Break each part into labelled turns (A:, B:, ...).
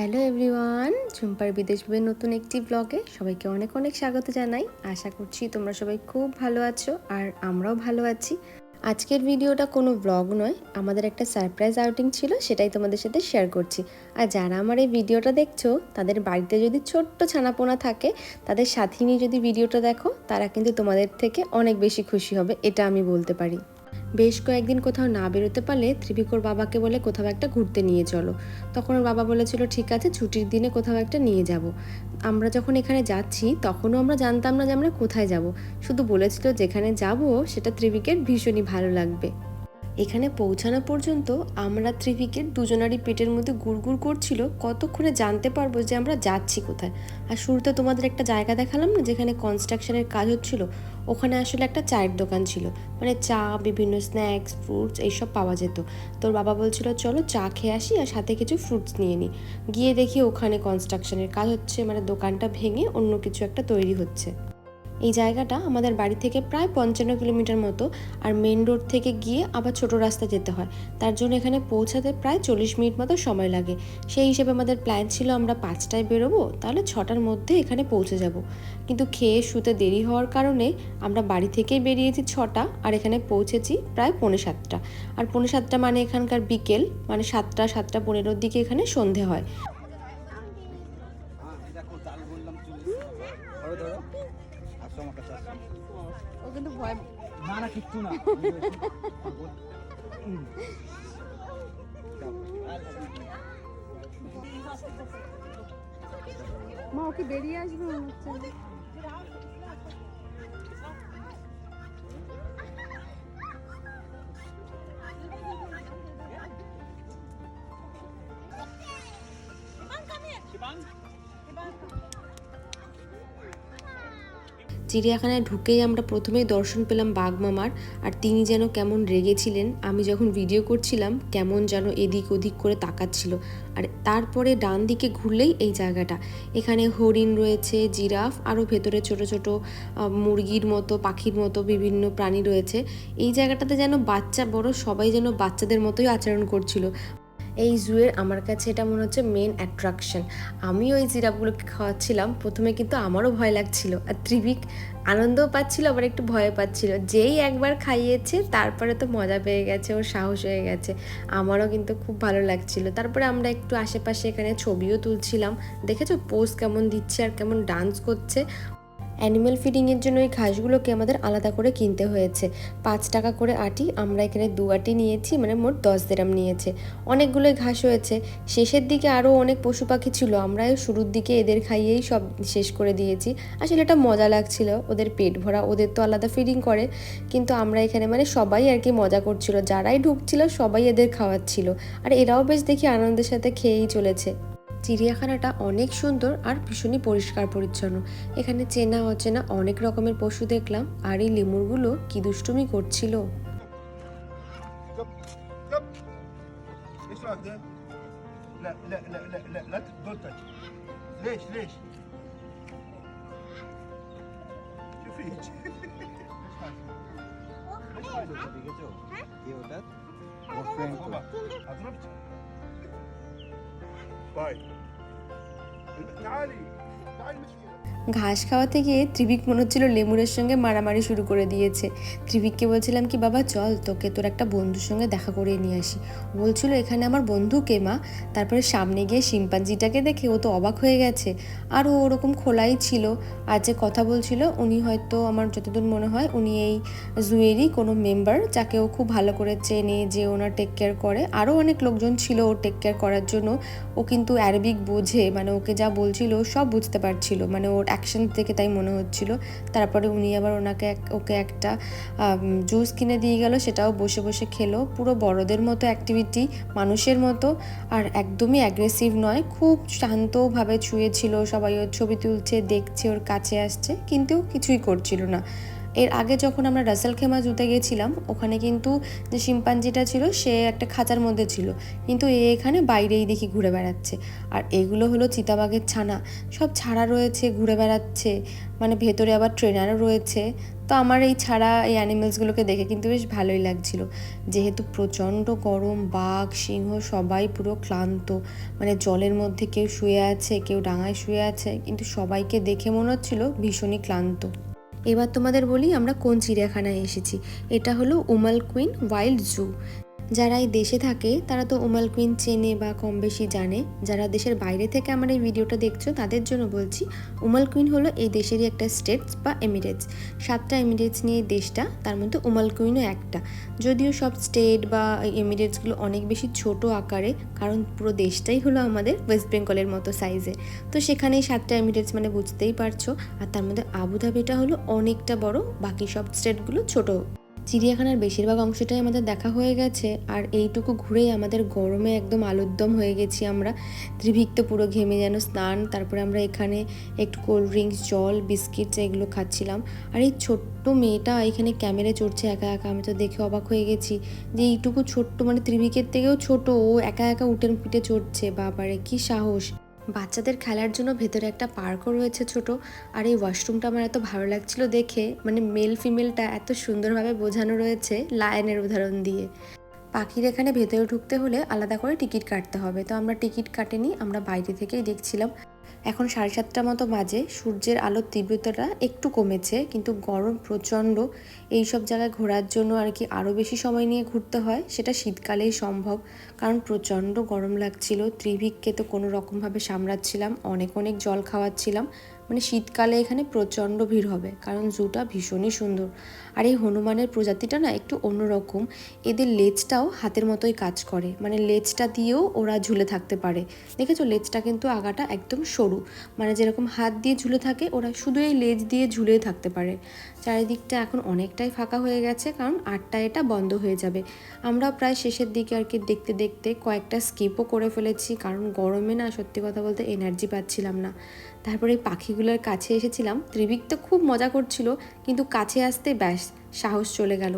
A: Hello everyone, ঝুম্পার বিদেশ বিবের নতুন একটি ব্লগে সবাইকে অনেক অনেক স্বাগত জানাই। আশা করছি তোমরা সবাই খুব ভালো আছো আর আমরাও ভালো আছি। আজকের ভিডিওটা কোনো ব্লগ নয়, আমাদের একটা সারপ্রাইজ আউটিং ছিল, সেটাই তোমাদের সাথে শেয়ার করছি। আর যারা আমার এই ভিডিওটা দেখছ, তাদের বাড়িতে যদি ছোট্ট ছানাপোনা থাকে, তাদের সাথে নিয়ে যদি ভিডিওটা দেখো, তারা কিন্তু তোমাদের থেকে অনেক বেশি খুশি হবে, এটা আমি বলতে পারি। বেশ কয়েকদিন কোথাও না বেরোতে পারলে ত্রিভিকোর বাবাকে বলে কোথাও একটা ঘুরতে নিয়ে চলো। তখন ওর বাবা বলেছিল, ঠিক আছে, ছুটির দিনে কোথাও একটা নিয়ে যাব। আমরা যখন এখানে যাচ্ছি, তখনও আমরা জানতাম না যে আমরা কোথায় যাব। শুধু বলেছিল, যেখানে যাব, সেটা ত্রিভিকের ভীষণই ভালো লাগবে। এখানে পৌঁছানো পর্যন্ত আমরা ত্রিভিকের দুজনারই পেটের মধ্যে গুড়গুড় করছিল, কতক্ষণে জানতে পারব যে আমরা যাচ্ছি কোথায়? আর শুরুতে তোমাদের একটা জায়গা দেখালাম না, যেখানে কনস্ট্রাকশনের কাজ হচ্ছিল? ওখানে আসলে একটা চায়ের দোকান ছিল। মানে চা, বিভিন্ন স্ন্যাক্স ফ্রুটস এইসব পাওয়া যেত। তোর বাবা বলছিল, চলো চা খেয়ে আসি আর সাথে কিছু ফ্রুটস নিয়ে নিই গিয়ে দেখি ওখানে কনস্ট্রাকশনের কাজ হচ্ছে মানে দোকানটা ভেঙে অন্য কিছু একটা তৈরি হচ্ছে। এই জায়গাটা আমাদের বাড়ি থেকে প্রায় পঞ্চান্ন কিলোমিটার মতো আর মেন রোড থেকে গিয়ে আবার ছোট রাস্তা যেতে হয়। তার জন্য এখানে পৌঁছাতে প্রায় চল্লিশ মিনিট মতো সময় লাগে। সেই হিসেবে আমাদের প্ল্যান ছিল আমরা পাঁচটায় বেরোবো, তাহলে ছটার মধ্যে এখানে পৌঁছে যাব। কিন্তু খেয়ে শুতে দেরি হওয়ার কারণে আমরা বাড়ি থেকেই বেরিয়েছি ছটা আর এখানে পৌঁছেছি প্রায় পৌনে সাতটা। আর পৌনে সাতটা মানে এখানকার বিকেল মানে সাতটা সাতটা পনেরোর দিকে এখানে সন্ধে হয়।
B: ও কিন্তু ভয়
C: না না কিচ্ছু না।
B: মা ওকে বেরিয়ে আসবে মনে হচ্ছে।
A: চিড়িয়াখানায় ঢুকেই আমরা প্রথমেই দর্শন পেলাম বাঘ মামার, আর তিনি যেন কেমন রেগেছিলেন, আমি যখন ভিডিও করছিলাম, কেমন যেন এদিক ওদিক করে তাকাচ্ছিল। আর তারপরে ডান দিকে ঘুরলেই এই জায়গাটা। এখানে হরিণ রয়েছে, জিরাফ, আরও ভেতরে ছোট ছোট মুরগির মতো, পাখির মতো বিভিন্ন প্রাণী রয়েছে। এই জায়গাটাতে যেন বাচ্চা, বড় সবাই যেন বাচ্চাদের মতোই আচরণ করছিল। এই জুয়ের আমার কাছে এটা মনে হচ্ছে মেন অ্যাট্রাকশন আমিও এই জিরাফগুলোকে খাওয়াচ্ছিলাম। প্রথমে কিন্তু আমারও ভয় লাগছিল। আর ত্রিবিক আনন্দও পাচ্ছিল, আবার একটু ভয় পাচ্ছিল। যেই একবার খাইয়েছে, তারপরে তো মজা পেয়ে গেছে, ওর সাহস হয়ে গেছে। আমারও কিন্তু খুব ভালো লাগছিল। তারপরে আমরা একটু আশেপাশে এখানে ছবিও তুলছিলাম। দেখেছ পোজ কেমন দিচ্ছে আর কেমন ডান্স করছে। অ্যানিম্যাল ফিডিংয়ের জন্য এই ঘাসগুলোকে আমাদের আলাদা করে কিনতে হয়েছে। পাঁচ টাকা করে আটি, আমরা এখানে দু আটি নিয়েছি মানে মোট দশ দেরাম নিয়েছে। অনেকগুলোই ঘাস হয়েছে। শেষের দিকে আরও অনেক পশু পাখি ছিল আমরা শুরুর দিকে এদের খাইয়েই সব শেষ করে দিয়েছি। আসলে এটা মজা লাগছিল, ওদের পেট ভরা, ওদের তো আলাদা ফিডিং করে। কিন্তু আমরা এখানে মানে সবাই আর কি মজা করছিল, যারাই ঢুকছিল সবাই এদের খাওয়াচ্ছিল। আর এরাও বেশ দেখি আনন্দের সাথে খেয়েই চলেছে। চিড়িয়াখানাটা অনেক সুন্দর আর ভীষণই পরিষ্কার পরিচ্ছন্ন এখানে চেনা অচেনা অনেক রকমের পশু দেখলাম আর এই লেমুরগুলো কি দুষ্টুমি করছিল
C: باي تعالي. تعالي المشكلة
A: ঘাস খাওয়াতে গিয়ে ত্রিবিক মনে হচ্ছিল লেমুরের সঙ্গে মারামারি শুরু করে দিয়েছে। ত্রিবিককে বলছিলাম কি, বাবা, চল তোকে তোর একটা বন্ধুর সঙ্গে দেখা করে নিয়ে আসি। বলছিল, এখানে আমার বন্ধু কে মা? তারপরে সামনে গিয়ে শিম্পাঞ্জিটাকে দেখে ও তো অবাক হয়ে গেছে। আর ও ওরকম খোলাই ছিল। আর যে কথা বলছিল, উনি হয়তো আমার যতদূর মনে হয়, উনি এই জুয়েরই কোনো মেম্বার যাকে ও খুব ভালো করে চেনে, যে ওনার টেক কেয়ার করে। আরও অনেক লোকজন ছিল ও টেক কেয়ার করার জন্য। ও কিন্তু অ্যারবিক বোঝে মানে ওকে যা বলছিল সব বুঝতে পারছিল। মানে ওর অ্যাকশন দেখে তাই মনে হচ্ছিল। তারপরে উনি আবার ওনাকে এক- ওকে একটা জুস কিনে দিয়ে গেল, সেটাও বসে বসে খেলো। পুরো বড়দের মতো অ্যাক্টিভিটি মানুষের মতো, আর একদমই অ্যাগ্রেসিভ নয়। খুব শান্তভাবে ছুঁয়েছিল সবাই, ওর ছবি তুলছে, দেখছে, ওর কাছে আসছে, কিন্তু কিছুই করছিল না। এর আগে যখন আমরা রাসেল খেমা জুতে গেছিলাম, ওখানে কিন্তু যে শিম্পাঞ্জিটা ছিল, সে একটা খাঁচার মধ্যে ছিল। কিন্তু এ এখানে বাইরেই দেখি ঘুরে বেড়াচ্ছে। আর এগুলো হলো চিতাবাঘের ছানা। সব ছাড়া রয়েছে, ঘুরে বেড়াচ্ছে। মানে ভেতরে আবার ট্রেনারও রয়েছে। তো আমার এই ছাড়া এই অ্যানিমেলসগুলোকে দেখে কিন্তু বেশ ভালোই লাগছিল। যেহেতু প্রচণ্ড গরম, বাঘ, সিংহ সবাই পুরো ক্লান্ত। মানে জলের মধ্যে কেউ শুয়ে আছে, কেউ ডাঙায় শুয়ে আছে। কিন্তু সবাইকে দেখে মনে হচ্ছিল ভীষণই ক্লান্ত। এবার তোমাদের বলি আমরা কোন চিড়িয়াখানায় এসেছি। এটা হলো উমাল কুইন ওয়াইল্ড জু। যারা এই দেশে থাকে, তারা তো ওমাল কুইন চেনে বা কম বেশি জানে। যারা দেশের বাইরে থেকে আমার এই ভিডিওটা দেখছ, তাদের জন্য বলছি ওমাল কুইন হলো এই দেশেরই একটা স্টেটস বা এমিরেটস। সাতটা এমিরেটস নিয়ে দেশটা, তার মধ্যে উমাল কুইনও একটা। যদিও সব স্টেট বা এমিরেটসগুলো অনেক বেশি ছোট আকারে, কারণ পুরো দেশটাই হলো আমাদের ওয়েস্ট বেঙ্গলের মতো সাইজে। তো সেখানেই সাতটা এমিরেটস মানে বুঝতেই পারছ। আর তার মধ্যে আবুধাবিটা হলো অনেকটা বড়, বাকি সব স্টেটগুলো ছোট। চিড়িয়াখানার বেশিরভাগ অংশটাই আমাদের দেখা হয়ে গেছে আর এইটুকু ঘুরেই আমাদের গরমে একদম আলুদ্দম হয়ে গেছি আমরা। ত্রিভিক্ত পুরো ঘেমে যেন স্নান, তারপরে আমরা এখানে একটু কোল্ড ড্রিঙ্কস জল বিস্কিটস এগুলো খাচ্ছিলাম। আর এই ছোট্ট মেয়েটা এখানে ক্যামেরা চড়ছে একা একা, আমি তো দেখে অবাক হয়ে গেছি যে এইটুকু ছোট্ট মানে ত্রিভিকের থেকেও ছোট, ও একা একা উঠেন পিঠে চড়ছে, বাবারে কি সাহস। বাচ্চাদের খেলার জন্য ভেতরে একটা পার্কও রয়েছে ছোট, আর এই ওয়াশরুমটা আমার এত ভালো লাগছিল দেখে মানে মেল ফিমেলটা এত সুন্দরভাবে বোঝানো রয়েছে লায়নের উদাহরণ দিয়ে। পাখির এখানে ভেতরে ঢুকতে হলে আলাদা করে টিকিট কাটতে হবে। তো আমরা টিকিট কাটিনি, আমরা বাইরে থেকেই দেখছিলাম। এখন সাড়ে সাতটা মতো বাজে, সূর্যের আলোর তীব্রতাটা একটু কমেছে, কিন্তু গরম প্রচণ্ড। এই সব জায়গায় ঘোরার জন্য আর কি আরও বেশি সময় নিয়ে ঘুরতে হয়, সেটা শীতকালেই সম্ভব। কারণ প্রচণ্ড গরম লাগছিল ত্রিভিককে তো কোনো রকমভাবে সামলাচ্ছিলাম, অনেক অনেক জল খাওয়াচ্ছিলাম। মানে শীতকালে এখানে প্রচণ্ড ভিড় হবে, কারণ জুটা ভীষণই সুন্দর। আর এই হনুমানের প্রজাতিটা না একটু অন্যরকম, এদের লেজটাও হাতের মতোই কাজ করে মানে লেজটা দিয়েও ওরা ঝুলে থাকতে পারে। দেখেছ, লেজটা কিন্তু আগাটা একদম সরু মানে যেরকম হাত দিয়ে ঝুলে থাকে, ওরা শুধু এই লেজ দিয়ে ঝুলেই থাকতে পারে। চারিদিকটা এখন অনেকটাই ফাঁকা হয়ে গেছে, কারণ আটটা এটা বন্ধ হয়ে যাবে। আমরা প্রায় শেষের দিকে আর কি দেখতে দেখতে কয়েকটা স্কিপও করে ফেলেছি, কারণ গরমে না সত্যি কথা বলতে এনার্জি পাচ্ছিলাম না। তারপরে পাখিগুলোর কাছে এসেছিলাম। ত্রিবিক তো খুব মজা করছিল, কিন্তু কাছে আসতে ব্যাস, সাহস চলে গেল।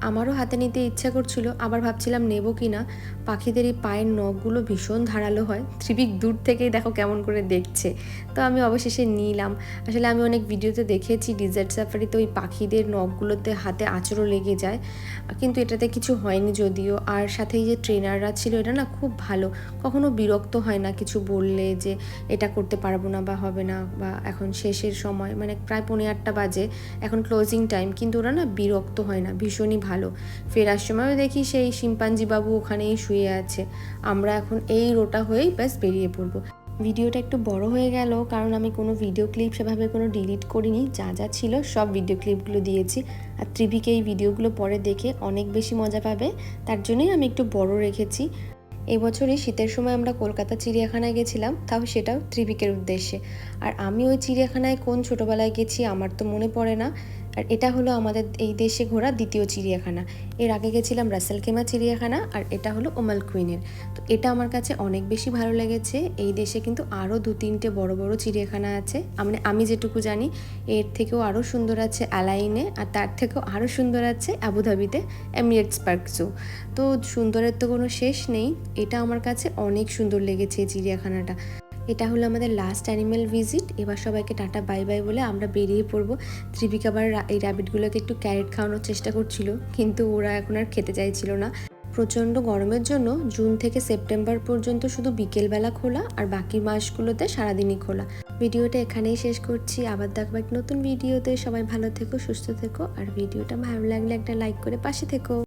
A: আমারও হাতে নিতে ইচ্ছা করছিল, আবার ভাবছিলাম নেব কি না পাখিদের এই পায়ের নখগুলো ভীষণ ধারালো হয়। ত্রিবিক দূর থেকেই দেখো কেমন করে দেখছে। তো আমি অবশেষে নিলাম। আসলে আমি অনেক ভিডিওতে দেখেছি ডিজার্ট সাফারিতে ওই পাখিদের নখগুলোতে হাতে আঁচড়ও লেগে যায়। কিন্তু এটাতে কিছু হয়নি যদিও। আর সাথে যে ট্রেনাররা ছিল, এটা না খুব ভালো। কখনো বিরক্ত হয় না কিছু বললে যে, এটা করতে পারব না বা হবে না। বা এখন শেষের সময় মানে প্রায় পৌনে আটটা বাজে। এখন ক্লোজিং টাইম কিন্তু ওরা না বিরক্ত হয় না, ভীষণই ভালো। ফেরার সময়ও দেখি সেই শিম্পাঞ্জি বাবু ওখানেই শুয়ে আছে। আমরা এখন এই রোটা হয়েই ব্যাস বেরিয়ে পড়ব। ভিডিওটা একটু বড় হয়ে গেল কারণ আমি কোনো ভিডিও ক্লিপ সেভাবে কোনো ডিলিট করিনি। যা যা ছিল সব ভিডিও ক্লিপগুলো দিয়েছি। আর ত্রিভিকে এই ভিডিওগুলো পরে দেখে অনেক বেশি মজা পাবে। তার জন্যই আমি একটু বড় রেখেছি। এবছরই শীতের সময় আমরা কলকাতা চিড়িয়াখানায় গেছিলাম। তাও সেটাও ত্রিভিকের উদ্দেশ্যে। আর আমি ওই চিড়িয়াখানায় কোন ছোটোবেলায় গেছি আমার তো মনে পড়ে না। আর এটা হলো আমাদের এই দেশে ঘোরা দ্বিতীয় চিড়িয়াখানা। এর আগে গেছিলাম রাসেল কেমা চিড়িয়াখানা আর এটা হলো ওমাল কুইনের। তো এটা আমার কাছে অনেক বেশি ভালো লেগেছে। এই দেশে কিন্তু আরও দু তিনটে বড় বড় চিড়িয়াখানা আছে। মানে আমি যেটুকু জানি, এর থেকেও আরও সুন্দর আছে অ্যালাইনে আর তার থেকেও আরও সুন্দর আছে আবুধাবিতে এমিরেটস পার্ক জু। তো সুন্দরের তো কোনো শেষ নেই। এটা আমার কাছে অনেক সুন্দর লেগেছে এই চিড়িয়াখানাটা। এটা হলো আমাদের লাস্ট অ্যানিমেল ভিজিট এবার সবাইকে টাটা বাই বাই বলে আমরা বেরিয়ে পড়ব। ত্রিপিকা আবার এই র্যাবিটগুলোকে একটু ক্যারেট খাওয়ানোর চেষ্টা করছিল, কিন্তু ওরা এখন আর খেতে চাইছিল না। প্রচণ্ড গরমের জন্য জুন থেকে সেপ্টেম্বর পর্যন্ত শুধু বিকেলবেলা খোলা আর বাকি মাসগুলোতে সারাদিনই খোলা। ভিডিওটা এখানেই শেষ করছি। আবার দেখব এক নতুন ভিডিওতে। সবাই ভালো থেকো, সুস্থ থেকো। আর ভিডিওটা ভালো লাগলে একটা লাইক করে পাশে থেকো।